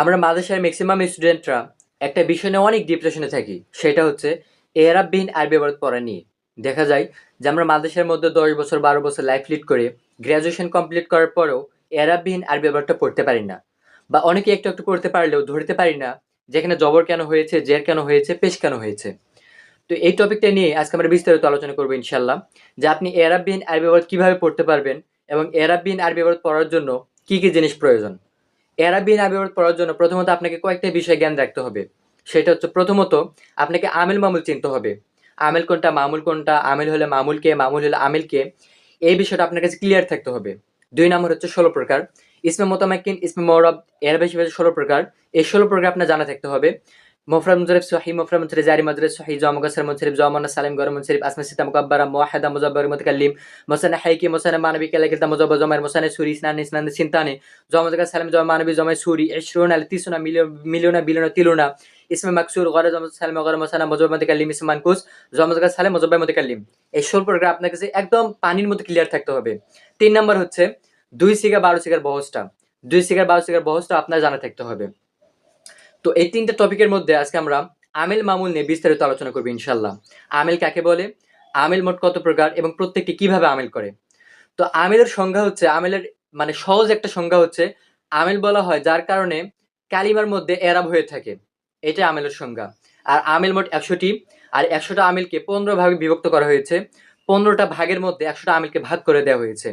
আমরা মাদ্রাসার ম্যাক্সিমাম স্টুডেন্টরা একটা বিষয় নিয়ে অনেক ডিপ্রেশনে থাকি। সেটা হচ্ছে এরাববিহীন আরবি ব্যবহার পড়া নিয়ে। দেখা যায় যে আমরা মাদ্রাসার মধ্যে দশ বছর, বারো বছর লাইফ লিড করে গ্র্যাজুয়েশন কমপ্লিট করার পরেও এরাববিহীন আরবি ব্যবহারটা পড়তে পারি না। বা অনেকে একটু একটু পড়তে পারলেও ধরতে পারি না যেখানে জবর কেন হয়েছে, জের কেন হয়েছে, পেশ কেন হয়েছে। তো এই টপিকটা নিয়ে আজকে আমরা বিস্তারিত আলোচনা করব ইনশাল্লাহ যে আপনি এরাববিহীন আরবি ব্যবহার কীভাবে পড়তে পারবেন এবং এরাববিহীন আরবি ব্যবহার পড়ার জন্য কি কি জিনিস প্রয়োজন। এরাবিন আবিবত পড়ার জন্য প্রথমত আপনাকে কয়েকটা বিষয় জ্ঞান রাখতে হবে। সেটা হচ্ছে প্রথমত, আপনাকে আমেল মামুল চিনতে হবে। আমেল কোনটা, মামুল কোনটা, আমেল হলে মামুলকে মামুল হলে আমেলকে এই বিষয়টা আপনার কাছে ক্লিয়ার থাকতে হবে। দুই নম্বর হচ্ছে ষোলো প্রকার। ইসমে মোতামাকিন ইসমে মৌরব এর বেশি ষোলো প্রকার। এই ষোলো প্রকার আপনার জানা থাকতে হবে। মোফরাদ মুজরিফ সহি মোফরাদ মুজরিফ জারি মজরিফ সহি জমগাসর মুজরিফ জমানা সালিম গরম মুজরিফ আসমা সিতা মুকাব্বারা মুওয়াহিদা মুজাব্বার মুতাকাল্লিম মোসানা হাইকি মোসানা মানবী কালাকিতা মুজাব্বা জমার মোসানা সুরি ইসনান ইসনান সিনতানে জমজাকা সালিম জমা মানবী জমায় সুরি ইশরুন আল তিসুনা মিলিয়না বিলিয়না তিলুনা ইসমে মাকসুর গরে জমজ সালিম গরম মোসানা মুজাব্বা মুতাকাল্লিম ইসমে মানকুস জমজাকা সালিম মুজাব্বা মুতাকাল্লিম এই ষোলো প্রকার আপনার কাছে একদম পানির মতো ক্লিয়ার থাকতে হবে। তিন নম্বর হচ্ছে দুই সিগা বারো সিগার বহসটা দুই সিগার, বারো সিগার বহসটা আপনার জানা থাকতে হবে। তো এই তিনটা টপিকের মধ্যে আজকে আমরা আমেল মামুল নিয়ে বিস্তারিত আলোচনা করব ইনশাল্লাহ আমেল কাকে বলে? আমেল মোট কত প্রকার এবং প্রত্যেকটি কীভাবে আমেল করে? তো আমেলের সংজ্ঞা হচ্ছে, আমেলের মানে সহজ একটা সংজ্ঞা হচ্ছে, আমেল বলা হয় যার কারণে কালিমার মধ্যে এরাব হয়ে থাকে। এটা আমেলের সংজ্ঞা। আর আমেল মোট একশোটি, আর একশোটা আমেলকে পনেরো ভাগে বিভক্ত করা হয়েছে। পনেরোটা ভাগের মধ্যে একশোটা আমেলকে ভাগ করে দেওয়া হয়েছে।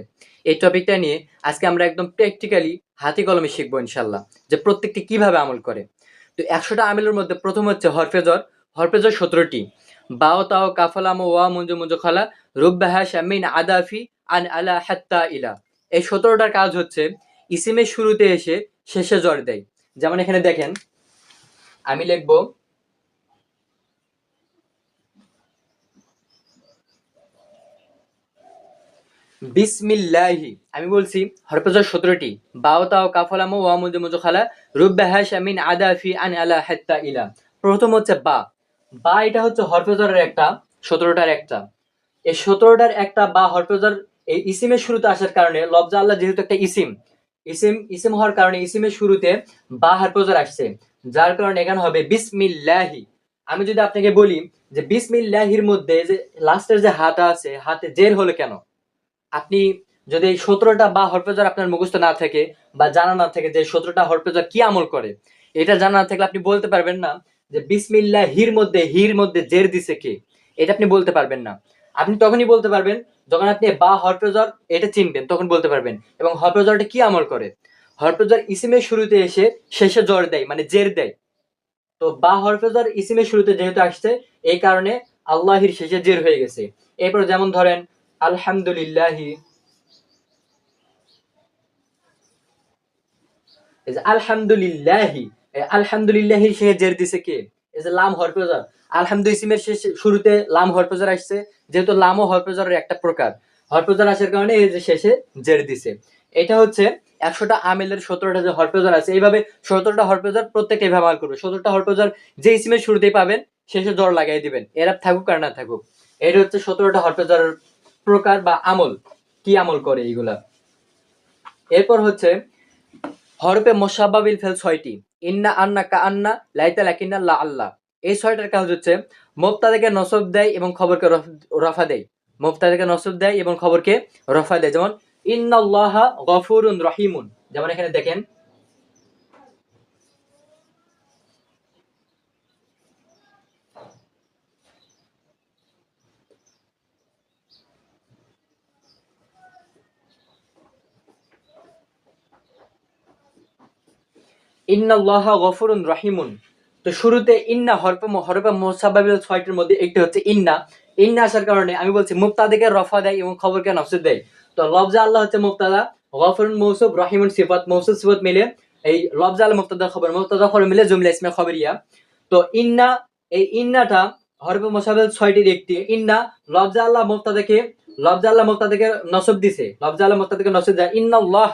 এই টপিকটা নিয়ে আজকে আমরা একদম প্র্যাকটিক্যালি হাতি কলমে শিখব ইনশাল্লাহ যে প্রত্যেকটি কীভাবে আমল করে। তো একশোটা আমিলের মধ্যে প্রথম হচ্ছে হরফেজর হরফেজর সতেরোটি। বাও, তাও, কাফালাম, ওয়া মঞ্জু মঞ্জু খালা, রুব্বাহা, শামিন, আদাফি, আন, আলা, হাত্তা, ইলা। এই সতেরোটার কাজ হচ্ছে ইসিমের শুরুতে এসে শেষে জ্বর দেয়। যেমন এখানে দেখেন, আমি লিখব বিসমিল্লাহি। আমি বলছি হরফেজর সতেরোটি বাও তাও কাফলামো ওয়া মুজু মুজু খালা রুব্বাহা শামিন আদাফি আন আলা হাত্তা ইলা। প্রথম হচ্ছে বা। বা এটা হচ্ছে হরফেজরের একটা, সতেরোটার একটা। এই সতেরোটার একটা বা হরফেজর এই ইসিমের শুরুতে আসার কারণে লফজা আল্লাহ যেহেতু একটা ইসিম ইসিম ইসিম হওয়ার কারণে ইসিমের শুরুতে বা হরফেজর আসছে, যার কারণে এখানে হবে বিসমিল্লাহি। আমি যদি আপনাকে বলি যে বিসমিল্লাহির মধ্যে যে লাস্টের যে হাতা আছে, হাতে জের হলো কেন? আপনি যদি এই সতেরোটা বা হরফেজার আপনার মুখস্থ না থাকে বা জানা না থাকে যে সতেরোটা হরফেজার কি আমল করে, এটা জানা না থাকলে আপনি বলতে পারবেন না যে বিসমিল্লা হির মধ্যে হির মধ্যে জের দিছে কে? এটা আপনি বলতে পারবেন না। আপনি তখনই বলতে পারবেন, যখন আপনি বা হরফেজর এটা চিনবেন, তখন বলতে পারবেন, এবং হরফেজরটা কি আমল করে? হরফেজর ইসিমের শুরুতে এসে শেষে জ্বর দেয় মানে জের দেয়। তো বা হরফেজর ইসিমের শুরুতে যেহেতু আসছে, এই কারণে আল্লাহির শেষে জের হয়ে গেছে। এরপর যেমন ধরেন আলহামদুলিল্লাহি। আলহামদুলিল্লাহি দিছে কে? এই যে লাম শুরুতে লাম আসছে, যেহেতু একটা প্রকার। আসার কারণে এই যে শেষে জের দিছে। এটা হচ্ছে একশোটা আমেলের সতেরোটা যে হরফেজর আছে, এইভাবে সতেরোটা হরফেজর প্রত্যেকটা এইভাবে আমল করবে। সতেরোটা হরফেজর যে ইসিমের শুরুতেই পাবেন, শেষে জ্বর লাগাই দিবেন। এরা থাকুক আর না থাকুক। এটা হচ্ছে সতেরোটা হরফেজরের প্রকার বা আমল, কি আমল করে এইগুলা? এরপর হচ্ছে, হরফে মোসাবাবিল ফেল ছয়টি। ইন্না আন্না কা আন্না, লাইতা লাকিন্না লা আল্লাহ এই ছয়টার কাজ হচ্ছে, মোফতাদেরকে নসব দেয় এবং খবরকে রফ- রফা দেয়। মোফতাদেরকে নসব দেয় এবং খবরকে রফা দেয়। যেমন, ইন্নাল্লাহ গফুরুন রহিমুন। যেমন এখানে দেখেন ইন্নাল্লাহ গফুরুন রহিমুন। তো শুরুতে ইন্না হরফে হরফে মোসাবাবিল ছয়টির মধ্যে একটি হচ্ছে ইন্না। ইন্না আসার কারণে আমি বলছি মুক্তাদিকে রফা দেয় এবং খবরকে নফসে দেয়। তো লফজা আল্লাহ হচ্ছে মুক্তাদা গফরুন মৌসুফ, রহিমুন সিফাত, মৌসুফ সিফাত মিলে এই লফজা আল্লাহ মুক্তাদা খবর মুক্তাদা খবর মিলে জুমলা ইসমে খবরিয়া। তো ইন্না, এই ইন্নাটা হরফে মোসাবাবিল ছয়টির একটি। ইন্না লফজা আল্লাহ মুক্তাদাকে লফজা আল্লাহ মুক্তাদাকে নসব দিছে। লফজা আল্লাহ মুক্তাদাকে নসব দেয়। ইন্নাল্লাহ।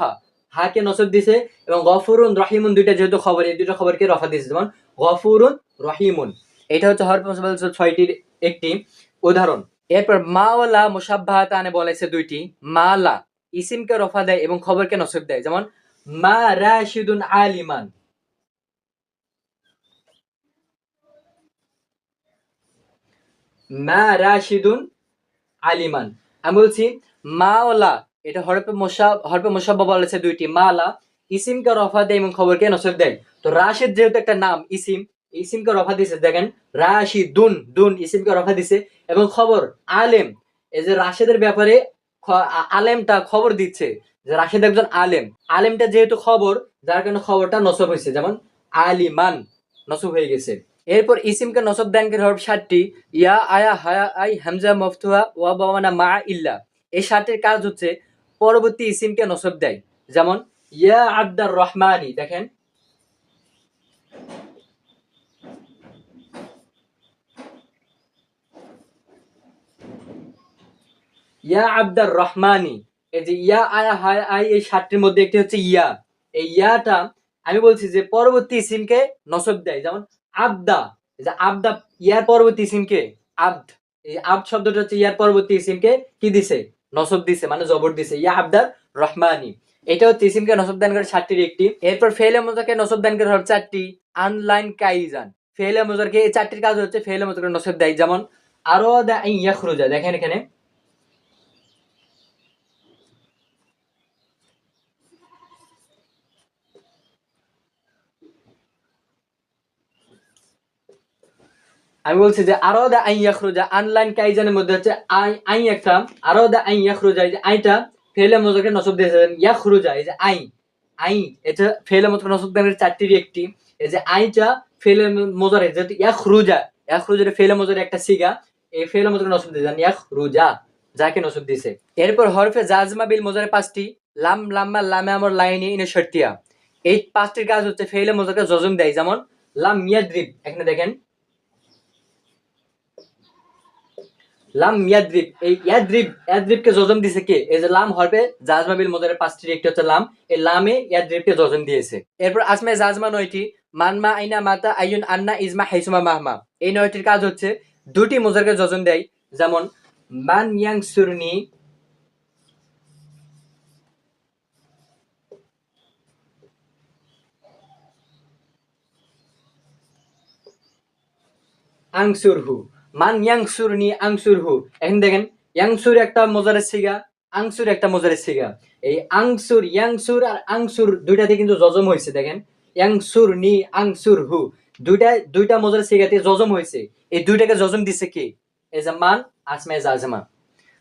হাকে নসব দিছে এবং গফুরুন, রহিমুন দুইটা যেহেতু খবর, এই দুইটা খবরকে রফা দিয়েছে যেমন গফুরুন, রহিমুন, এটা হচ্ছে হর ছয়টির একটি উদাহরণ। এরপর মাওলা মুসাব্বাহাত আনে বলেছে দুইটি। মালা, ইসিমকে রফা দেয় এবং খবরকে নসব দেয়। যেমন, মা রাশিদুন আলিমান। মা রাশিদুন আলিমান। আমি বলছি, মাওলা এটা হরপে মশা, হরপে মোসাব্বা বলেছে দুইটি, মালা, ইসিমকে রফা দেয় এবং খবরকে নসব দেয়। তো রাশিদ যেহেতু একটা নাম, ইসিম, ইসিমকে রফা দিছে, দেখেন রাশি দুন দুন ইসিমকে রফা দিছে এবং খবর, আলেম, এই যে রাশেদের ব্যাপারে আলেমটা খবর দিচ্ছে যে রাশেদ একজন আলেম। আলেমটা যেহেতু খবর, যার কারণে খবরটা নসব হয়েছে, যেমন আলিমান, নসব হয়ে গেছে। এরপর ইসিমকে নসব দানকের হরফ সাতটি, ইয়া, আয়া, হায়া, আই, হামজা, মফতুহা, ওয়া, বাওয়ানা, মা, ইল্লা। এই সাতটির কাজ হচ্ছে পরবর্তী ইসিমকে নসব দেয়। যেমন, ইয়া আব্দার রহমানি, দেখেন। ইয়া আব্দার রহমানি, এই যে ইয়া আয়া হায় আই এই সাতটির মধ্যে একটি হচ্ছে ইয়া। এই ইয়াটা, আমি বলছি যে পরবর্তী ইসিমকে নসব দেয়। যেমন, আবদা যে আবদা, ইয়ার পরবর্তী ইসিমকে আব্দ। এই আব্দ শব্দটা হচ্ছে ইয়ার পরবর্তী ইসিমকে কি দিছে? নসব দিছে মানে জবর দিছে। ইয়া আবদার রহমানি। এটা হচ্ছে ইসিমকে নসব দান করে সাতটির একটি। এরপর ফেলে মোজাকে নসব দান করে চারটি। আনলাইন কাইজান। ফেলে মোজারকে এই চারটির কাজ হচ্ছে ফেলে মোজাকে নসব দেয়। যেমন আরও দা ইয়াখরুজা, দেখেন এখানে। আমি বলছি যে আরও দা আই ইয়াখরুজা আনলাইন কাইজানের মধ্যে হচ্ছে আই আই একটা। আরও দা আই ইয়াখরুজা, এই যে আইটা ফেলে মজকে নসব দিয়েছেন ইয়াখরুজা, এই যে আই আই এটা ফেলে মজকে নসব দেনের চারটির একটি এই যে আইটা ফেলে মজারে যেহেতু ইয়াখরুজা ইয়াখরুজা ফেলে মজারে একটা সিগা, এই ফেলে মজকে নসব দিয়েছেন ইয়াখরুজা, যাকে নসব দিছে। এরপর হরফে জাজমা বিল মজারে পাঁচটি, লাম, লাম্মা, লামে আমর, লাইনে ইনে শর্তিয়া এই পাঁচটির কাজ হচ্ছে ফেলে মজাকে জজম দেয়, যেমন লাম মিয়াদ্রিব এখানে দেখেন লাম ইয়াদ্রিব, এই জজম কে? এই যে লাম মজারের পাঁচটি একটি হচ্ছে লাম, এই লামে জজম দিয়েছে। এরপর আসমে জাজমা নয়টি মানমা আইনা মাতা আইয়ুন আন্না ইজমা হাইসুমা মাহমা। এই নয়টির কাজ হচ্ছে দুটি জজম দেয়, যেমন মান ইয়াং সুরনি আংসুরহু মান ইয়াংসুরনি আংসুরহু এখন দেখেন ইয়াংসুর একটা মজারের সিগা আংসুর একটা মজারের সিগা এই আংসুর ইয়াংসুর আর আংসুর দুইটাতে কিন্তু জজম হয়েছে দেখেন? ইয়াংসুর নি আংসুর হু দুইটা দুইটা মজারের সিগাতে জজম হয়েছে এই দুইটাকে জজম দিছে কি? এই যে মান আসমে জাজমা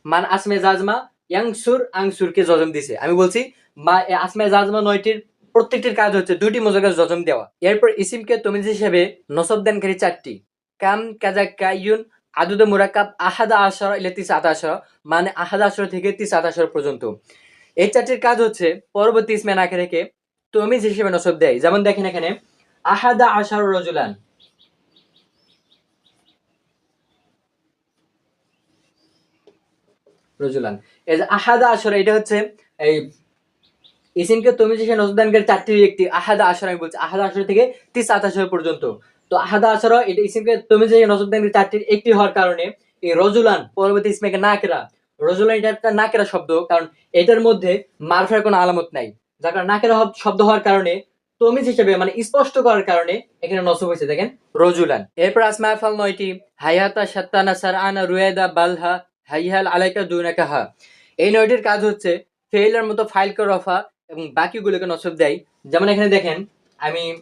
মান আসমে জাজমা ইয়াংসুর আংসুরকে জজম দিছে। আমি বলছি, মা আসমে জাজমা নয়টির প্রত্যেকটির কাজ হচ্ছে দুইটি মজাকে জজম দেওয়া। এরপর ইসিমকে তমিজ হিসেবে নসব দানকারী চারটি। কাম কাজা কাইয়ুন আদুদ মুরাকাব আহাদা আশর ইলে তিস আতাশর মানে আহাদা আশর থেকে তিস আতাশর পর্যন্ত। এই চারটির কাজ হচ্ছে পরবর্তী ইসমে নাকে রেখে তমিজ হিসেবে নসব দেয়। যেমন দেখেন এখানে, আহাদা আশার রজুলান। রজুলান। এই যে আহাদা আশর, এটা হচ্ছে এই ইসিমকে তুমি যে নজদানকারী চারটির একটি আহাদা আসর আমি বলছি আহাদা আসর থেকে তিস আতাশর পর্যন্ত। তো আহাদা আসর এটা ইসিমকে তুমি যে নজদানকারী চারটির একটি হওয়ার কারণে এই রজুলান, পরবর্তী ইসমেকে নাকেরা রজুলান এটা একটা না কেরা শব্দ, কারণ এটার মধ্যে মারফার কোনো আলামত নাই। যার কারণে নাকেরা হব- শব্দ হওয়ার কারণে তমিজ হিসেবে মানে স্পষ্ট করার কারণে এখানে নসব হয়েছে, দেখেন। রজুলান। এরপর আসমা ফাল নয়টি, হায়াতা সাত্তানা সারআনা রুয়েদা বালহা হাইহাল আলাইকা দুনাকা হা। এই নয়টির কাজ হচ্ছে ফেইলের মতো ফাইল করে রফা এবং বাকিগুলোকে নসব দেয়। যেমন এখানে দেখেন, আমি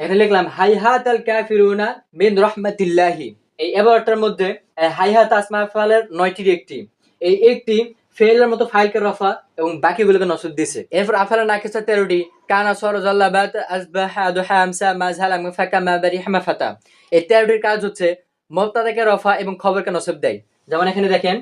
এখানে লিখলাম হাইহাত আল কাফিরুনা মিন রহমাতিল্লাহি। এই এবারটার মধ্যে হাইহাত আসমা ফালের নয়টির একটি। এই একটি ফেলের মতো ফাইলকে রফা এবং বাকিগুলোকে নসব দিছে। এরপর আফালা নাকিসা তেরোটি, কানা সর জাল্লাবাত আসবাহ আদুহা আমসা মাজহাল আমফাকা মাবারি হামাফাতা এই তেরোটির কাজ হচ্ছে, মুবতাদাকে রফা এবং খবরকে নসব দেয়। যেমন এখানে দেখেন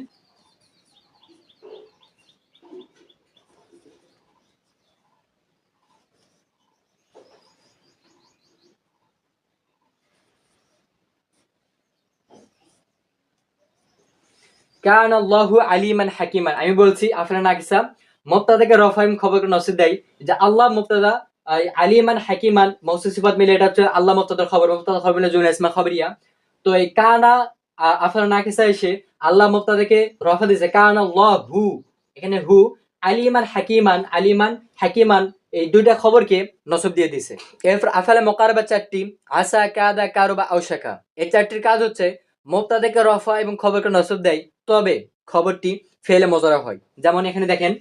কান আল্লাহু আলিমান হাকিমান। আমি বলছি, আফরান নাকিসা মুবতাদাকে রফা এবং খবরকে নসব দেয় যে আল্লাহ আলিমান, হাকিমান মৌসুফ সিফাত মিলে এটা হচ্ছে আল্লাহ খবর মুক্তাদার খবর মিলে খবরিয়া। তো এই কানা আ- আফার নাকিসা এসে আল্লাহ মুক্তাদাকে রফা দিয়েছে কানা আল্লাহ হু এখানে হু, আলিমান, হাকিমান আলিমান, হাকিমান, এই দুইটা খবরকে নসব দিয়ে দিছে এরপর আফালে মোকারবা চারটি, আসা, কাদা, কারোবা আউশাকা এই চারটির কাজ হচ্ছে মোক্তাদাকে রফা এবং খবরকে নসব দেয় তবে খবরটি ফেলে মজরা হয়। যেমন এখানে দেখেন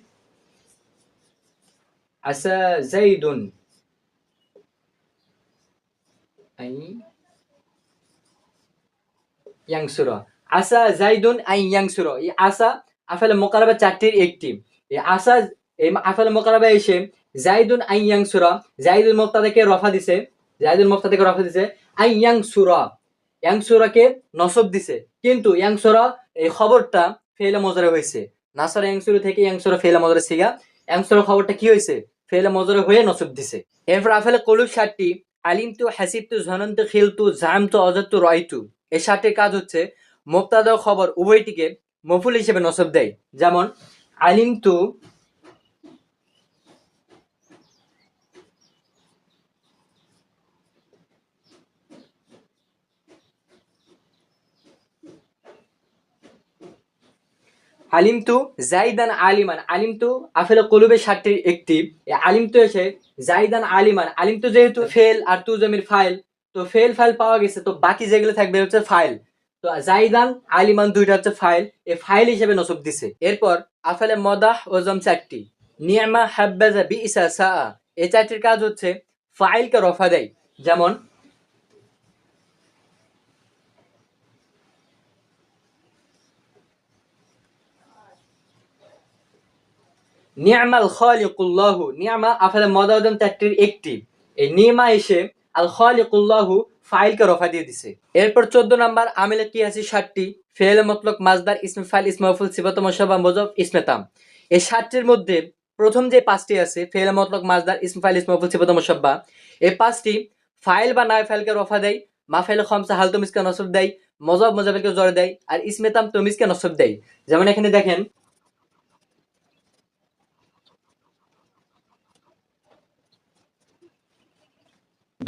আসা জাইদুন আই আসা জাইদুন আই ইয়াংসুরা, এই আসা আফালে মোকারবা চারটির একটি। এই আসা এই আফালে মোকারবা এসে জাইদুন আই ইয়াংসুরা, জাইদুল মুক্তাদাকে রফা দিছে, জাইদুল মুক্তাদাকে রফা দিছে আই ইয়াংসুরা। ইয়াংসুরাকে নসব দিছে। কিন্তু ইয়াংসুরা এই খবরটা ফেলে মজরে হয়েছে নাসারা ইয়াংসুরা থেকে ইয়াংসুরা ফেলে মজরে সিগা ইয়াংসুরা খবরটা কি হয়েছে ফেলে মজরে হয়ে নসব দিছে। এরপর আফেলে কলুব ষাটটি আলিম তু হাসিব তু ঝনন্ত খিলতু জাম তু অজত্তু রয়তু এই ষাটটির কাজ হচ্ছে মুক্তাদা খবর উভয়টিকে মফুল হিসেবে নসব দেয়। যেমন আলিম তু আলিম তু জাইদান আলিমান আলিম তু আফেল কলুবে ষাটটির একটি এই আলিম তু এসে জাইদান আলিমান আলিম তু যেহেতু ফেল আর তু জমির ফাইল, তো ফেল ফাইল পাওয়া গেছে, তো বাকি যেগুলো থাকবে হচ্ছে ফাইল। তো জাইদান আলিমান দুইটা হচ্ছে ফাইল, এ ফাইল হিসেবে নসব দিছে। এরপর আফেলে মদাহ ও জম চারটি, নিয়ামা হাব্বাজা বি ইসা সা এই চারটির কাজ হচ্ছে ফাইলকে রফা দেয়। যেমন খালিকুল্লাহু, নিয়ামা আফালে একটি। এই নিয়মা এসে আল খালিকুল্লাহু ফাইলকে রফা দিয়ে দিছে। এরপর চোদ্দ নাম্বার আমিলে কি আছে ফেল মতলক মাজদার ইসমে ফাইল মজব ইসমেতাম এই মধ্যে প্রথম যে পাঁচটি আছে ফেল মতলক মাজদার, ইসম ফাইল এই পাঁচটি ফাইল বা নাই ফাইলকে রফা দেয়, মাফাইল খমসা হাল তমিসকে নসব দেয়, মজব মজাবেলকে জোর দেয়, আর ইসমেতাম তমিসকে নসব দেয়। যেমন এখানে দেখেন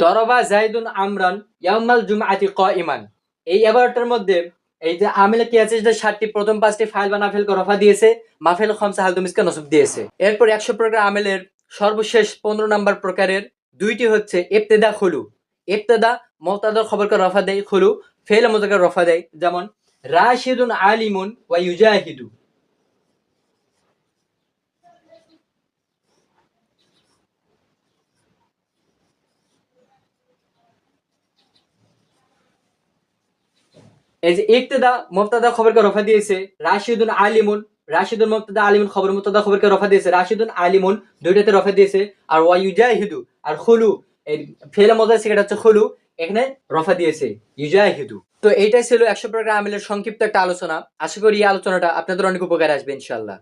দরবা জাইদুন আমরান ইয়ামাল জুমআতি ইমান এই এবারটার মধ্যে এই যে আমিল কি আছে, যে সাতটি প্রথম পাঁচটি ফাইল বা নাফেল রফা দিয়েছে, মাফেল খমসা হালদুমিসকে নসব দিয়েছে। এরপর একশো প্রকার আমেলের সর্বশেষ পনেরো নাম্বার প্রকারের দুইটি হচ্ছে ইবতেদা খুলু। ইবতেদা মোতাদার খবরকে রফা দেয় খুলু ফেল মোতাকে রফা দেয়। যেমন, রাশিদুন আলিমুন ওয়া ইউজাহিদু। এই যে ইকতেদা মুবতাদা খবরকে রফা দিয়েছে, রাশিদুন আলিমুন, রাশিদুন মুফতাদা আলিমুন খবর মুবতাদা খবরকে রফা দিয়েছে, রাশিদুন আলিমুন দুইটাতে রফা দিয়েছে, আর ওয়া ইউজাহিদু আর খুলু, এই ফেলে মজা সেটা হচ্ছে খুলু, এখানে রফা দিয়েছে, ইউজাহিদু। তো এইটাই ছিল একশো প্রকার আমিলের সংক্ষিপ্ত একটা আলোচনা। আশা করি এই আলোচনাটা আপনাদের অনেক উপকার আসবে ইনশাল্লাহ